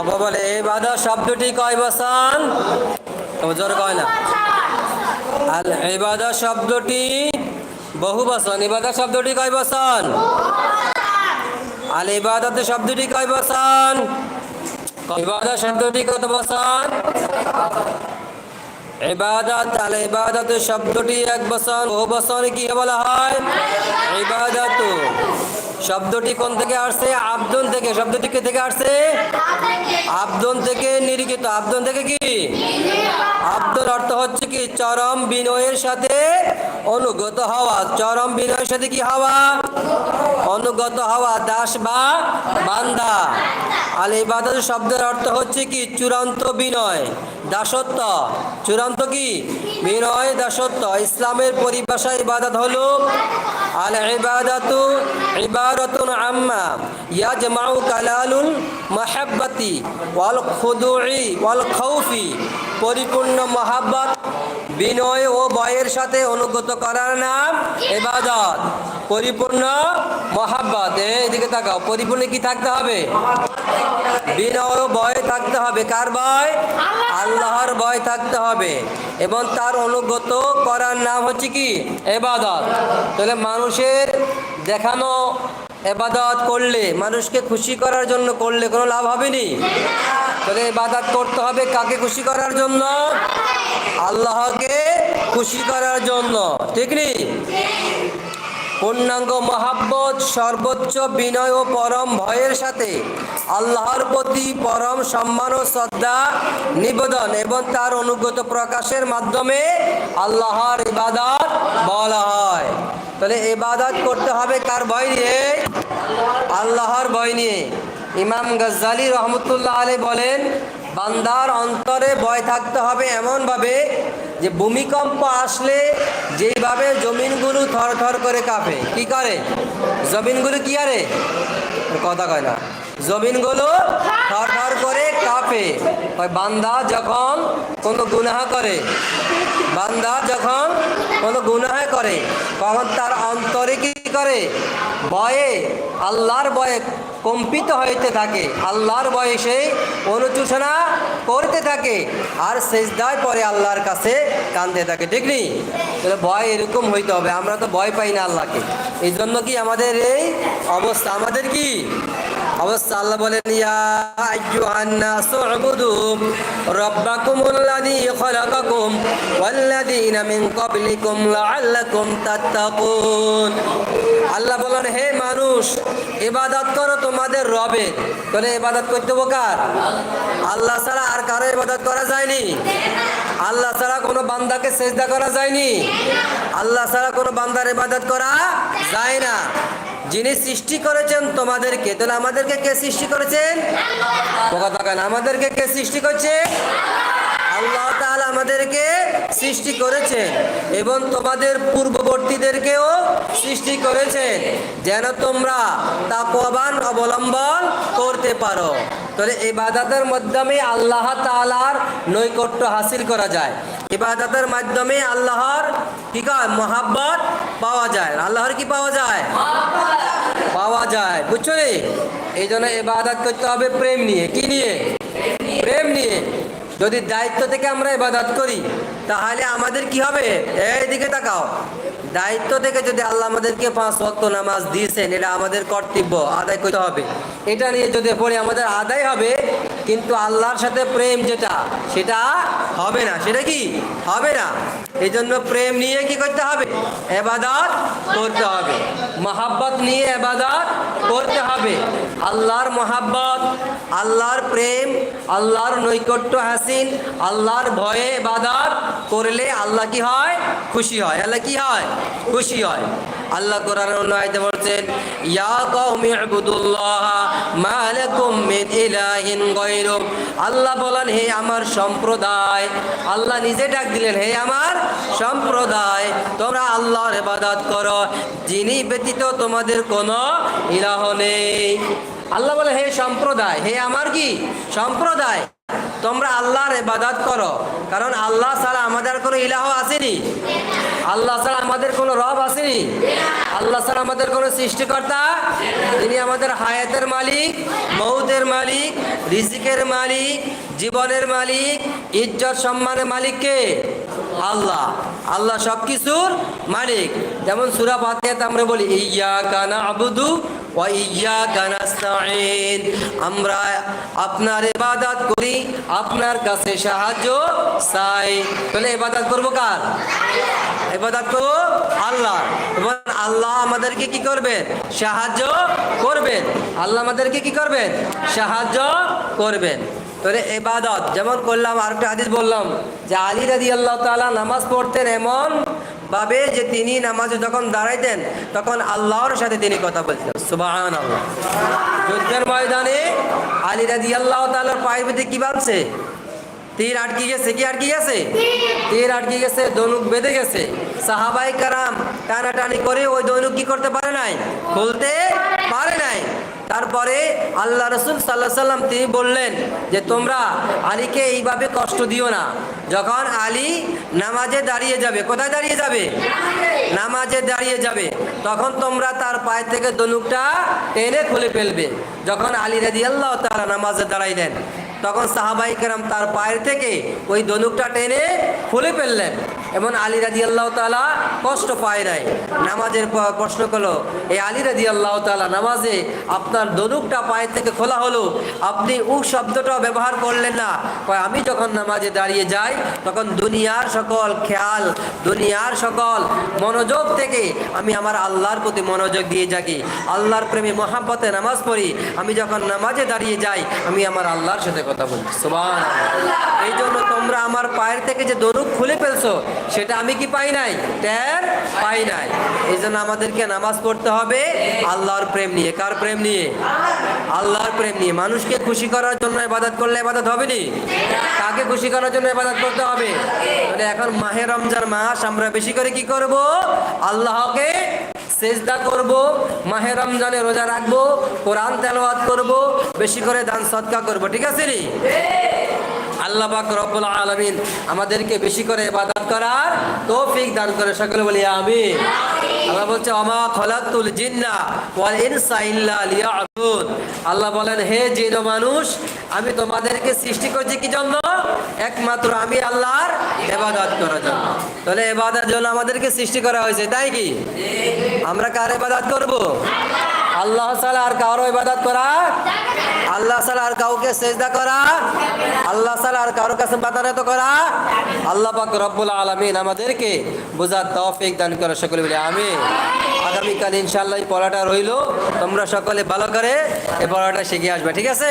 সবাই বলে ইবাদত শব্দটি কয় তবে জোর কয় না। আল ইবাদত শব্দটি বহু বসন। ইবাদত শব্দটি কয় বসন? আল ইবাদত শব্দটি কয় বসন? ইবাদত শব্দটি কত বসন? ইবাদত, আল ইবাদত শব্দটি এক বসন। বহু বসন কি বলা হয়? ইবাদত। শব্দটি কোন থেকে আসছে? আব্দুল থেকে। শব্দটি কে থেকে আসছে? থেকে নির্গিত আব্দুন থেকে কি? আব্দুল অর্থ হচ্ছে কি, চরম বিনয়ের সাথে অনুগত হওয়া। চরম বিনয়ের সাথে কি হওয়া? অনুগত হওয়া, দাস বা বান্দা। আল ইবাদত শব্দের অর্থ হচ্ছে কি, চূড়ান্ত বিনয়, দাসত্ব। চূড়ান্ত কি? বিনয়, দাসত্ব। ইসলামের পরিভাষা ইবাদত হলো আল ইবাদাতু ইবারাতুন আম্মা। ইয়াজমাউ কালালুল মাহাব্বাতি ওয়াল খুদুই খাউফি পরিপূর্ণ মহাব্বত, বিনয় ও ভয়ের সাথে অনুগত করার নাম ইবাদত। পরিপূর্ণ মহাব্বত। এদিকে তাকাও। পরিপূর্ণ কি থাকতে হবে? বিনয় ভয় থাকতে হবে। কার ভয়? আল্লাহর ভয় থাকতে হবে। এবং তার অনুগত করার নাম হচ্ছে কি? এবাদত তাহলে মানুষের দেখানো এবাদত করলে, মানুষকে খুশি করার জন্য করলে কোনো লাভ হবে নি তাহলে এবাদত করতে হবে কাকে খুশি করার জন্য? আল্লাহকে খুশি করার জন্য। ঠিক নি? পূর্ণাঙ্গ মহাব্বত, সর্বোচ্চ বিনয় ও পরম ভয়ের সাথে আল্লাহর প্রতি পরম সম্মান ও শ্রদ্ধা নিবেদন এবং তার অনুগত প্রকাশের মাধ্যমে আল্লাহর ইবাদত বলা হয়। তাহলে ইবাদত করতে হবে কার ভয় নিয়ে? আল্লাহর ভয় নিয়ে। ইমাম গজ্জালি রহমতুল্লাহ আলী বলেন, বান্দার অন্তরে ভয় থাকতে হবে এমনভাবে যে ভূমিকম্প আসলে যেইভাবে জমিনগুলো থর থর করে কাঁপে। কি করে? জমিনগুলো কি আরে? কথা কয় না। জমিনগুলো থর থর করে বান্দা যখন কোনো গুনাহা করে, বান্দা যখন কোনো গুনাহা করে, তখন তার অন্তরে কি করে? ভয়ে, আল্লাহর ভয়ে কম্পিত হইতে থাকে। আল্লাহর ভয়ে সে অনুচোষণা করতে থাকে আর শেষদায় পরে আল্লাহর কাছে কান্দতে থাকে, ঠিক নেই? তাহলে ভয় এরকম হইতে হবে, আমরা তো ভয় পাই না আল্লাহকে। এই জন্য কি আমাদের এই অবস্থা, আমাদের কি? আল্লাহ বলেন, ইয়া আল্লাহ বলেন, হে মানুষ, ইবাদত করো তোমাদের রবে। তাহলে ইবাদত করতে কার? আল্লাহ ছাড়া আর কারও ইবাদত করা যায়নি। আল্লাহ ছাড়া কোনো বান্দাকে সেজদা করা যায়নি। আল্লাহ ছাড়া কোনো বান্দার ইবাদত করা যায় না। যিনি সৃষ্টি করেছেন, তোমাদেরকে, তাহলে আমাদেরকে কে সৃষ্টি করেছেন? আমাদেরকে কে সৃষ্টি করছে আল্লাহ তাআলা আমাদেরকে সৃষ্টি করেছেন এবং তোমাদের পূর্ববর্তীদেরকেও সৃষ্টি করেছেন, যেন তোমরা তা তাকওয়াবান অবলম্বন করতে পারো। তাহলে এই ইবাদতের মাধ্যমে আল্লাহ তাআলার নৈকট্য হাসিল করা যায়। ইবাদতের মাধ্যমে আল্লাহর কি কয়, মহাব্বত পাওয়া যায়। আল্লাহর কি পাওয়া যায়? পাওয়া যায়। বুঝছ রে? এই জন্য ইবাদত করতে হবে প্রেম নিয়ে। কি নিয়ে? প্রেম নিয়ে। যদি দায়িত্ব থেকে আমরা ইবাদত করি, তাহলে আমাদের কি হবে? এইদিকে তাকাও। দায়িত্ব থেকে যদি আল্লাহ আমাদেরকে পাঁচ ওয়াক্ত নামাজ দিয়েছেন, এটা আমাদের কর্তব্য, আদায় করতে হবে। এটা নিয়ে যদি পড়ে আমাদের আদায় হবে কিন্তু আল্লাহর সাথে প্রেম যেটা, সেটা হবে না। সেটা কি? হবে না। এই জন্য প্রেম নিয়ে কি করতে হবে? এবাদত করতে হবে। মহাব্বত নিয়ে এবাদত করতে হবে। আল্লাহর মহাব্বত, আল্লাহর প্রেম, আল্লাহর নৈকট্য হাসিন, আল্লাহর ভয়ে এবাদত করলে আল্লাহ কি হয়? খুশি হয়। আল্লাহ কি হয়? খুশি হয়। আল্লাহ কোরআন অন্য আয়াতে বলছেন, ইয়া কওমি ইবুদুল্লাহ মা লাকুম মিন ইলাহিন গায়রু আল্লাহ বলেন, হে আমার সম্প্রদায়। আল্লাহ নিজে ডাক দিলেন, হে আমার সম্প্রদায়, তোমরা আল্লাহর ইবাদত করো, যিনি ব্যতীত তোমাদের কোনো ইলাহ নেই। আল্লাহ বলে, হে সম্প্রদায়, হে আমার কি? সম্প্রদায়, তোমরা আল্লাহর ইবাদত করো। কারণ আল্লাহ ছাড়া আমাদের কোনো ইলাহ আসেনি। আল্লাহ ছাড়া আমাদের কোনো রব আসেনি। আল্লাহ ছাড়া আমাদের কোনো সৃষ্টিকর্তা তিনি আমাদের হায়াতের মালিক, মৌতের মালিক, রিজিকের মালিক, জীবনের মালিক, ইজ্জত সম্মানের মালিককে আল্লাহ। আল্লাহ সব কিছুর মালিক। যেমন সুরা ফাতিহাতে আমরা বলি ইয়া কানা আবুদু আমরা আপনার ইবাদত করি, আপনার কাছে সাহায্য চাই। তাহলে ইবাদত করব কার? ইবাদত করব আল্লাহ। এবং আল্লাহ আমাদেরকে কি করবেন সাহায্য করবেন আল্লাহ আমাদেরকে কি করবেন সাহায্য করবেন তাহলে এবাদত যেমন করলাম আর একটা হাদিস বললাম যে আলী রাদি আল্লাহ তাআলা নামাজ পড়তেন এমন ভাবে যে তিনি নামাজে যখন দাঁড়াইতেন, তখন আল্লাহর সাথে তিনি কথা বলতেন। সুবাহান আল্লাহ যুদ্ধের ময়দানে আলী রাদি আল্লাহ তাআলার পায়ের ভিতরে কি বাঁধছে? তীর আটকে গেছে, কি আটকে গেছে? তীর আটকে গেছে, দনুক বেঁধে গেছে। সাহাবাই কারাম টানাটানি করে ওই দৈনুক কি করতে পারে নাই? খুলতে পারে নাই। তারপরে আল্লাহ রসুল সাল্লাহ সাল্লাম তিনি বললেন যে, তোমরা আলীকে এইভাবে কষ্ট দিও না। যখন আলী নামাজে দাঁড়িয়ে যাবে, কোথায় দাঁড়িয়ে যাবে? নামাজে দাঁড়িয়ে যাবে। তখন তোমরা তার পায়ে থেকে দনুকটা টেনে খুলে ফেলবে। যখন আলী রাজি আল্লাহ তারা নামাজে দাঁড়াইলেন, তখন সাহাবাই কেরাম তার পায়ের থেকে ওই দনুকটা টেনে খুলে ফেললেন। এবং আলী রাজি আল্লাহ তালা কষ্ট পায় নাই। নামাজের প্রশ্ন করল এই আলী রাজি আল্লাহ তালা নামাজে আপনার দনুকটা পায়ের থেকে খোলা হলো, আপনি উ শব্দটাও ব্যবহার করলেন না? আমি যখন নামাজে দাঁড়িয়ে যাই, তখন দুনিয়ার সকল খেয়াল, দুনিয়ার সকল মনোযোগ থেকে আমি আমার আল্লাহর প্রতি মনোযোগ দিয়ে থাকি আল্লাহর প্রেমে মহাব্বতে নামাজ পড়ি। আমি যখন নামাজে দাঁড়িয়ে যাই, আমি আমার আল্লাহর সাথে কথা বলি। সুবহান এই জন্য তোমরা আমার পায়ের থেকে যে দরুক খুলে ফেলছো সেটা আমি কি পাই নাই? ট্যার পাই নাই। এই জন্য আমাদেরকে নামাজ পড়তে হবে আল্লাহর প্রেম নিয়ে। কার প্রেম নিয়ে? আল্লাহর প্রেম নিয়ে। মানুষকে খুশি করার জন্য ইবাদত করলে ইবাদত হবে নি? কাকে খুশি করার জন্য ইবাদত করতে হবে? তাহলে এখন মাহে রমজান মাস, আমরা বেশি করে কি করব? আল্লাহকে সেজদা করব, মাহে রমজানে রোজা রাখব, কোরআন তেলাওয়াত করব, বেশি করে দান সৎকা করব। ঠিক আছে নি? আল্লাহ পাক রব্বুল আলামিন আমাদেরকে বেশি করে ইবাদত করার তৌফিক দান করে। সকলে বলি আমিন। আল্লাহ বলছে আমা খলাকুল জিন্না ওয়াল ইনসা ইল্লা লিয়াবুদ আল্লাহ বলেন, হে জিন মানুষ, আমি তোমাদেরকে সৃষ্টি করেছি কি জন্য? একমাত্র আমি আল্লাহর ইবাদত করার জন্য। তাহলে ইবাদতের জন্য আমাদেরকে সৃষ্টি করা হয়েছে, তাই কি? আমরা কার ইবাদত করব? আল্লাহ ছাড়া আর কারও ইবাদত করা আল্লাহ সালা আর কাউকে সেজদা করা, আল্লাহ সালা আর কারও কাছে বাদানত করা, আল্লাহ পাক রব্বুল আলমিন আমাদেরকে বোঝার তৌফিক দান করা সকলে বলে আমি আগামীকাল ইনশাল্লাহ এই পড়াটা রইল, তোমরা সকলে ভালো করে এই পড়াটা শিখে আসবে, ঠিক আছে?